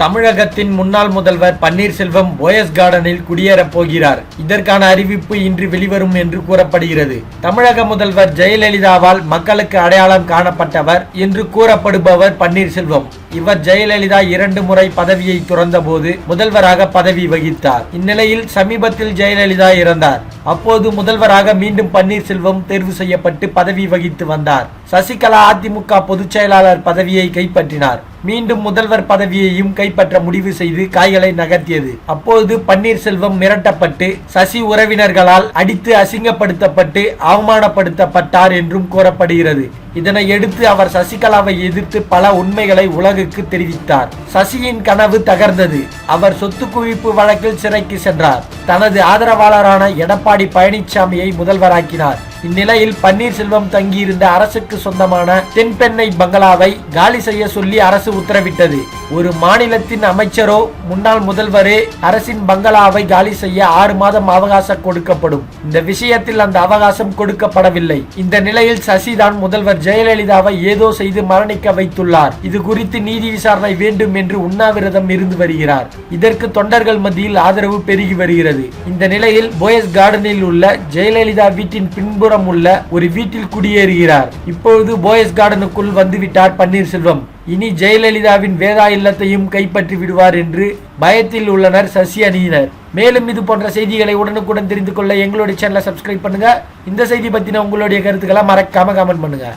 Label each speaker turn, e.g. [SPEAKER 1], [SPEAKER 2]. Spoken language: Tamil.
[SPEAKER 1] தமிழகத்தின் முன்னாள் முதல்வர் பன்னீர்செல்வம் போயஸ் கார்டனில் குடியேறப் போகிறார். இதற்கான அறிவிப்பு இன்று வெளிவரும் என்று கூறப்படுகிறது. தமிழக முதல்வர் ஜெயலலிதாவால் மக்களுக்கு அடையாளம் காணப்பட்டவர் என்று கூறப்படுபவர் பன்னீர்செல்வம். இவர் ஜெயலலிதா இரண்டு முறை பதவியை துறந்தபோது முதல்வராக பதவி வகித்தார். இந்நிலையில் சமீபத்தில் ஜெயலலிதா இறந்தார். அப்போது முதல்வராக மீண்டும் பன்னீர்செல்வம் தேர்வு செய்யப்பட்டு பதவி வகித்து வந்தார். சசிகலா அதிமுக பொதுச் செயலாளர் பதவியை கைப்பற்றினார். மீண்டும் முதல்வர் பதவியையும் கைப்பற்ற முடிவு செய்து காய்களை நகர்த்தியது. அப்போது பன்னீர்செல்வம் மிரட்டப்பட்டு சசி உறவினர்களால் அடித்து அசிங்கப்படுத்தப்பட்டு அவமானப்படுத்தப்பட்டார் என்றும் கூறப்படுகிறது. இதனை எடுத்து அவர் சசிகலாவை எதிர்த்து பல உண்மைகளை உலகுக்கு தெரிவித்தார். சசியின் கனவு தகர்ந்தது. அவர் சொத்து குவிப்பு வழக்கில் சிறைக்கு சென்றார். தனது ஆதரவாளரான எடப்பாடி பழனிசாமியை முதல்வராக்கினார். இந்நிலையில் பன்னீர்செல்வம் தங்கியிருந்த அரசுக்கு சொந்தமான தென்பெண்ணை பங்களாவை காலி செய்ய சொல்லி அரசு உத்தரவிட்டது. ஒரு மாநிலத்தின் அமைச்சரோ முன்னாள் முதல்வரே அரசின் பங்களாவை காலி செய்ய ஆறு மாதம் அவகாசம் கொடுக்கப்படும். இந்த விஷயத்தில் அந்த அவகாசம் கொடுக்கப்படவில்லை. இந்த நிலையில் சசிதான் முதல்வர் ஜெயலலிதாவை ஏதோ செய்து மரணிக்க வைத்துள்ளார். இது குறித்து நீதி விசாரணை வேண்டும் என்று உண்ணாவிரதம் இருந்து வருகிறார். இதற்கு தொண்டர்கள் மத்தியில் ஆதரவு பெருகி வருகிறது. இந்த நிலையில் போயஸ் கார்டனில் உள்ள ஜெயலலிதா வீட்டின் பின்புறம் உள்ள ஒரு வீட்டில் குடியேறுகிறார். இப்பொழுது போயஸ் கார்டனுக்குள் வந்துவிட்டார் பன்னீர்செல்வம். இனி ஜெயலலிதாவின் வேதா இல்லத்தையும் கைப்பற்றி விடுவார் என்று பயத்தில் உள்ளனர் சசி அணியினர் மேலும் இது போன்ற செய்திகளை உடனுக்குடன் தெரிந்து கொள்ள எங்களுடைய சேனலை சப்ஸ்கிரைப் பண்ணுங்க. இந்த செய்தி பத்தின உங்களுடைய கருத்துக்களை மறக்காம கமெண்ட் பண்ணுங்க.